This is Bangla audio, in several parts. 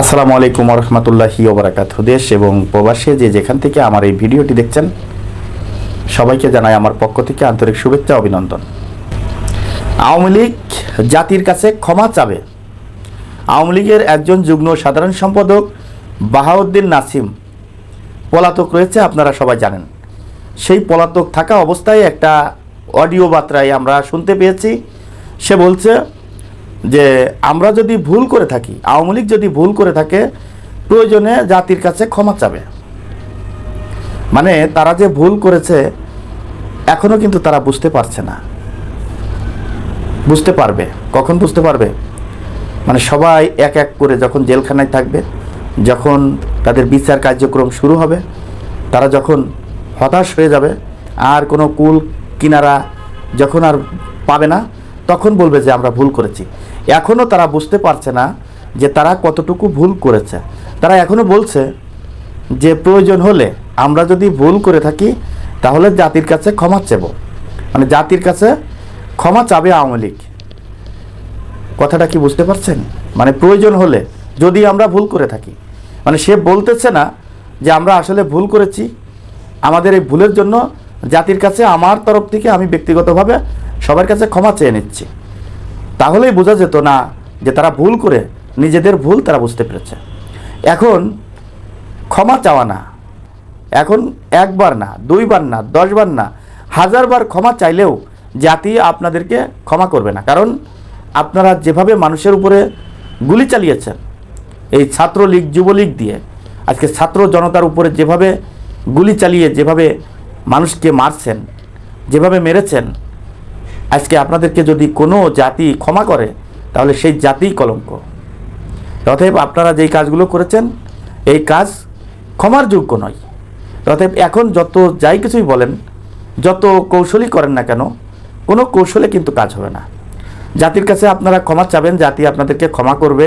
আসসালামু আলাইকুম রহমতুল্লাহি ওবরাকাত দেশ এবং প্রবাসে যে যেখান থেকে আমার এই ভিডিওটি দেখছেন, সবাইকে জানাই আমার পক্ষ থেকে আন্তরিক শুভেচ্ছা, অভিনন্দন। আওয়ামী লীগ জাতির কাছে ক্ষমা চাবে। আওয়ামী লীগের একজন যুগ্ম সাধারণ সম্পাদক বাহাউদ্দিন নাসিম পলাতক রয়েছে, আপনারা সবাই জানেন। সেই পলাতক থাকা অবস্থায় একটা অডিও বার্তায় আমরা শুনতে পেয়েছি। সে বলছে যে আমরা যদি ভুল করে থাকি, আওয়ামী লীগ যদি ভুল করে থাকে, প্রয়োজনে জাতির কাছে ক্ষমা চাবে। মানে তারা যে ভুল করেছে এখনও কিন্তু তারা বুঝতে পারছে না। বুঝতে পারবে। কখন বুঝতে পারবে? মানে সবাই এক এক করে যখন জেলখানায় থাকবে, যখন তাদের বিচার কার্যক্রম শুরু হবে, তারা যখন হতাশ হয়ে যাবে, আর কোনো কুল কিনারা যখন আর পাবে না তখন বলবে যে আমরা ভুল করেছি। এখনও তারা বুঝতে পারছে না যে তারা কতটুকু ভুল করেছে। তারা এখনও বলছে যে প্রয়োজন হলে আমরা যদি ভুল করে থাকি, তাহলে জাতির কাছে ক্ষমা চাইব। মানে জাতির কাছে ক্ষমা চাবে আওয়ামী লীগ। কথাটা কি বুঝতে পারছেন? মানে প্রয়োজন হলে যদি আমরা ভুল করে থাকি। মানে সে বলতেছে না যে আমরা আসলে ভুল করেছি। আমাদের এই ভুলের জন্য জাতির কাছে আমার তরফ থেকে আমি ব্যক্তিগতভাবে সবার কাছে ক্ষমা চেয়ে নিচ্ছি। তাহলেই বোঝা যেত না যে তারা ভুল করে নিজেদের ভুল তারা বুঝতে পেরেছে। এখন ক্ষমা চাওয়া না। এখন একবার না, দুইবার না, দশবার না, হাজারবার ক্ষমা চাইলেও জাতি আপনাদেরকে ক্ষমা করবে না। কারণ আপনারা যেভাবে মানুষের উপরে গুলি চালিয়েছেন, এই ছাত্রলীগ, যুবলীগ দিয়ে, আজকে ছাত্র জনতার উপরে যেভাবে গুলি চালিয়ে, যেভাবে মানুষকে মারছেন, যেভাবে মেরেছেন আজকে আপনাদেরকে যদি কোনো জাতি ক্ষমা করে, তাহলে সেই জাতিই কলঙ্ক। অতএব আপনারা যেই কাজগুলো করেছেন, এই কাজ ক্ষমার যোগ্য নয়। অতএব এখন যত যাই কিছুই বলেন, যত কৌশলই করেন না কেন, কোনো কৌশলে কিন্তু কাজ হবে না। জাতির কাছে আপনারা ক্ষমা চাবেন, জাতি আপনাদেরকে ক্ষমা করবে,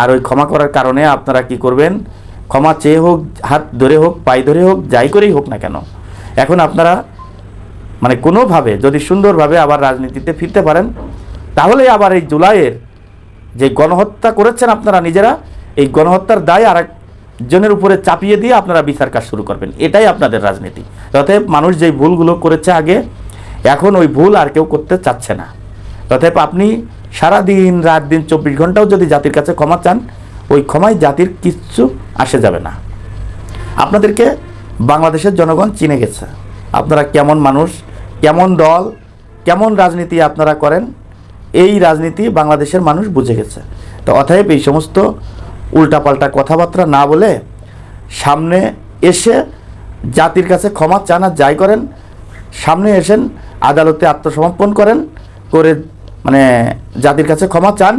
আর ওই ক্ষমা করার কারণে আপনারা কি করবেন? ক্ষমা চেয়ে হোক, হাত ধরে হোক, পায়ে ধরে হোক, যাই করেই হোক না কেন। এখন আপনারা মানে কোনোভাবে যদি সুন্দরভাবে আবার রাজনীতিতে ফিরতে পারেন, তাহলে আবার এই জুলাইয়ের যে গণহত্যা করেছেন আপনারা নিজেরা, এই গণহত্যার দায় আর জনের উপরে চাপিয়ে দিয়ে আপনারা বিচার কাজ শুরু করবেন। এটাই আপনাদের রাজনীতি। অতএব মানুষ যেই ভুলগুলো করেছে আগে, এখন ওই ভুল আর কেউ করতে চাচ্ছে না। অতএব আপনি সারা দিন রাত দিন, চব্বিশ ঘন্টাও যদি জাতির কাছে ক্ষমা চান, ওই ক্ষমায় জাতির কিচ্ছু আসে যাবে না। আপনাদেরকে বাংলাদেশের জনগণ চিনে গেছে। আপনারা কেমন মানুষ কেমন দল, কেমন রাজনীতি আপনারা করেন, এই রাজনীতি বাংলাদেশের মানুষ বুঝে গেছে। তো অতএব এই সমস্ত উল্টাপাল্টা কথাবার্তা না বলে সামনে এসে জাতির কাছে ক্ষমা চান আর যাই করেন, সামনে এসেন, আদালতে আত্মসমর্পণ করেন, করে মানে জাতির কাছে ক্ষমা চান,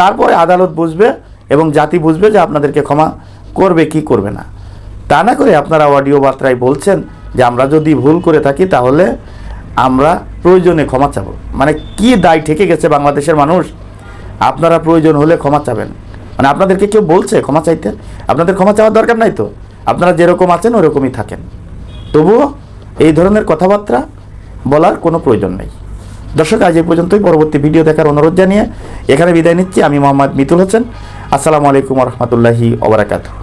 তারপরে আদালত বুঝবে এবং জাতি বুঝবে যে আপনাদেরকে ক্ষমা করবে কি করবে না। তা না করে আপনারা অডিও বার্তায় বলছেন যে আমরা যদি ভুল করে থাকি তাহলে আমরা প্রয়োজনে ক্ষমা চাব। মানে কি দায় ঠেকে গেছে বাংলাদেশের মানুষ? আপনারা প্রয়োজন হলে ক্ষমা চাবেন। মানে আপনাদেরকে কেউ বলছে ক্ষমা চাইতে? আপনাদের ক্ষমা চাওয়ার দরকার নাই তো? আপনারা যেরকম আছেন, ওরকমই থাকেন। তবুও এই ধরনের কথাবার্তা বলার কোনো প্রয়োজন নেই। দর্শক, আজ এই পর্যন্তই। পরবর্তী ভিডিও দেখার অনুরোধ জানিয়ে এখানে বিদায় নিচ্ছি। আমি মোহাম্মদ মিতুল হোসেন। আসসালামু আলাইকুম রহমতুল্লাহি ওবরাকাতু